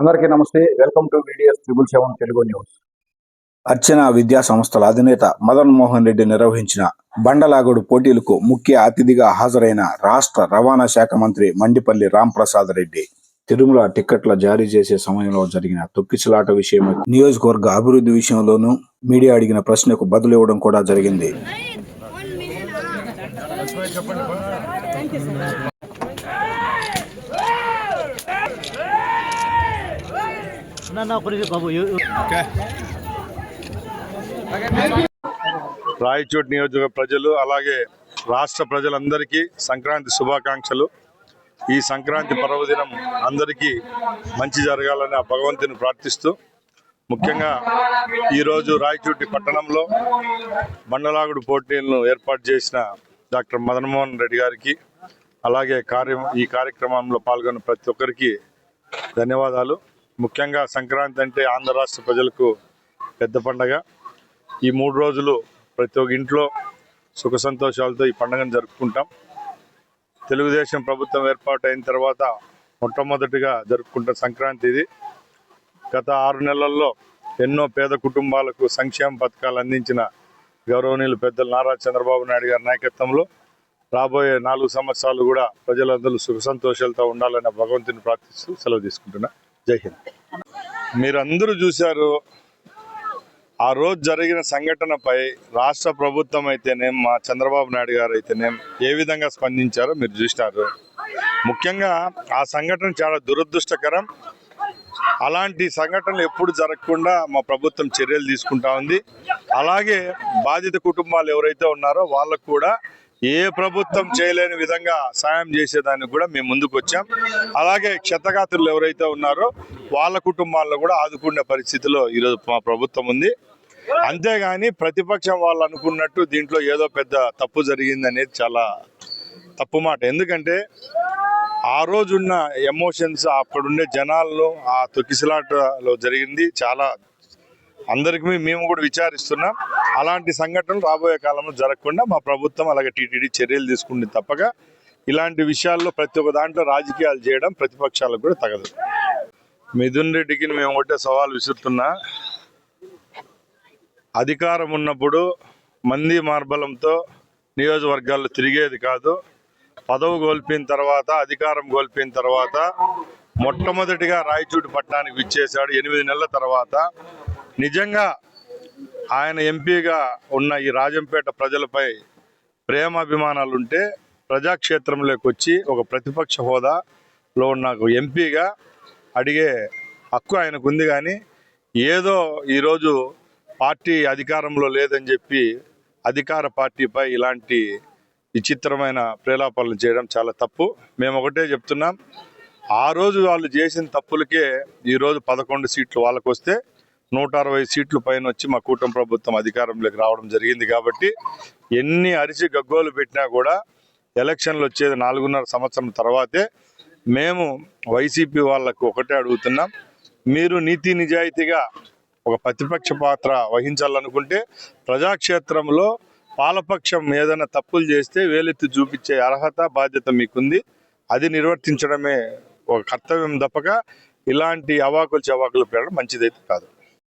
అందరికీ నమస్తే. Welcome to videos triple seven Telugu news Archana విద్యా సంస్థల అధినేత మదన్ మోహన్ రెడ్డి నిర్వహించిన బండలాగుడు పోటీలకు ముఖ్య అతిథిగా హాజరైన రాష్ట్ర రవాణా శాఖ మంత్రి మండిపల్లి రాంప్రసాద్ రెడ్డి తిరుమల టిక్కెట్ల జారీ చేసే సమయంలో జరిగిన తొక్కిసలాట విషయం నియోజకవర్గ అభివృద్ధి విషయంలోనూ మీడియా అడిగిన ప్రశ్నకు బదులు ఇవ్వడం కూడా జరిగింది. రాయచోటి నియోజక ప్రజలు అలాగే రాష్ట్ర ప్రజలందరికీ సంక్రాంతి శుభాకాంక్షలు. ఈ సంక్రాంతి పర్వదినం అందరికీ మంచి జరగాలని ఆ భగవంతుని ప్రార్థిస్తూ ముఖ్యంగా ఈరోజు రాయచోటి పట్టణంలో బండలాగుడు పోటీలను ఏర్పాటు చేసిన డాక్టర్ మదన్మోహన్ రెడ్డి గారికి అలాగే కార్యం ఈ కార్యక్రమంలో పాల్గొన్న ప్రతి ఒక్కరికి ధన్యవాదాలు. ముఖ్యంగా సంక్రాంతి అంటే ఆంధ్ర రాష్ట్ర ప్రజలకు పెద్ద పండగ. ఈ మూడు రోజులు ప్రతి ఒక్క ఇంట్లో సుఖ సంతోషాలతో ఈ పండుగను జరుపుకుంటాం. తెలుగుదేశం ప్రభుత్వం ఏర్పాటు అయిన తర్వాత మొట్టమొదటిగా జరుపుకుంటున్న సంక్రాంతి ఇది. గత ఆరు నెలల్లో ఎన్నో పేద కుటుంబాలకు సంక్షేమ పథకాలు అందించిన గౌరవనీయులు పెద్దలు నారా చంద్రబాబు నాయుడు గారి నాయకత్వంలో రాబోయే నాలుగు సంవత్సరాలు కూడా ప్రజలందరూ సుఖ సంతోషాలతో ఉండాలని భగవంతుని ప్రార్థిస్తూ సెలవు తీసుకుంటున్నా. జై హింద్. మీరందరూ చూశారు ఆ రోజు జరిగిన సంఘటనపై రాష్ట్ర ప్రభుత్వం అయితేనేం మా చంద్రబాబు నాయుడు గారు అయితేనేం ఏ విధంగా స్పందించారో మీరు చూసినారు. ముఖ్యంగా ఆ సంఘటన చాలా దురదృష్టకరం. అలాంటి సంఘటనలు ఎప్పుడు జరగకుండా మా ప్రభుత్వం చర్యలు తీసుకుంటా ఉంది. అలాగే బాధిత కుటుంబాలు ఎవరైతే ఉన్నారో వాళ్ళకు కూడా ఏ ప్రభుత్వం చేయలేని విధంగా సాయం చేసేదానికి కూడా మేము ముందుకు వచ్చాం అలాగే క్షతగాత్రులు ఎవరైతే ఉన్నారో వాళ్ళ కుటుంబాలను కూడా ఆదుకునే పరిస్థితిలో ఈరోజు మా ప్రభుత్వం ఉంది. అంతేగాని ప్రతిపక్షం వాళ్ళు అనుకున్నట్టు దీంట్లో ఏదో పెద్ద తప్పు జరిగింది అనేది చాలా తప్పు మాట. ఎందుకంటే ఆ రోజున్న ఎమోషన్స్ అక్కడుండే జనాల్లో ఆ తొక్కిసలాటలో జరిగింది. చాలా అందరికీ మేము కూడా విచారిస్తున్నాం. అలాంటి సంఘటనలు రాబోయే కాలంలో జరగకుండా మా ప్రభుత్వం అలాగే టీటీడీ చర్యలు తీసుకుంది తప్పక. ఇలాంటి విషయాల్లో ప్రతి ఒక్క దాంట్లో రాజకీయాలు చేయడం ప్రతిపక్షాలకు కూడా తగదు. మిథున్ రెడ్డికి మేము ఒకటే సవాల్ విసురుతున్నా. అధికారం ఉన్నప్పుడు మంది మార్బలంతో నియోజకవర్గాల్లో తిరిగేది కాదు. పదవి కోల్పోయిన తర్వాత అధికారం కోల్పోయిన తర్వాత మొట్టమొదటిగా రాయచూటి పట్టణానికి విచ్చేశాడు. ఎనిమిది నెలల తర్వాత నిజంగా ఆయన ఎంపీగా ఉన్న ఈ రాజంపేట ప్రజలపై ప్రేమాభిమానాలు ఉంటే ప్రజాక్షేత్రంలోకి వచ్చి ఒక ప్రతిపక్ష హోదాలో ఉన్న ఎంపీగా అడిగే హక్కు ఆయనకు ఉంది కానీ ఏదో ఈరోజు పార్టీ అధికారంలో లేదని చెప్పి అధికార పార్టీపై ఇలాంటి విచిత్రమైన ప్రేలాపనలు చేయడం చాలా తప్పు. మేము ఒకటే చెప్తున్నాం. ఆ రోజు వాళ్ళు చేసిన తప్పులకే ఈరోజు పదకొండు సీట్లు వాళ్ళకు వస్తే నూట అరవై సీట్లు పైన వచ్చి మా కూటమి ప్రభుత్వం అధికారంలోకి రావడం జరిగింది కాబట్టి ఎన్ని అరిచి గగ్గోలు పెట్టినా కూడా ఎలక్షన్లు వచ్చేది నాలుగున్నర సంవత్సరం తర్వాతే మేము వైసీపీ వాళ్ళకు ఒకటే అడుగుతున్నాం. మీరు నీతి నిజాయితీగా ఒక ప్రతిపక్ష పాత్ర వహించాలనుకుంటే ప్రజాక్షేత్రంలో పాలపక్షం ఏదైనా తప్పులు చేస్తే వేలెత్తి చూపించే అర్హత బాధ్యత మీకుంది. అది నిర్వర్తించడమే ఒక కర్తవ్యం తప్పక. ఇలాంటి అవాకులు చవాకులు పెట్టడం మంచిదైతే కాదు.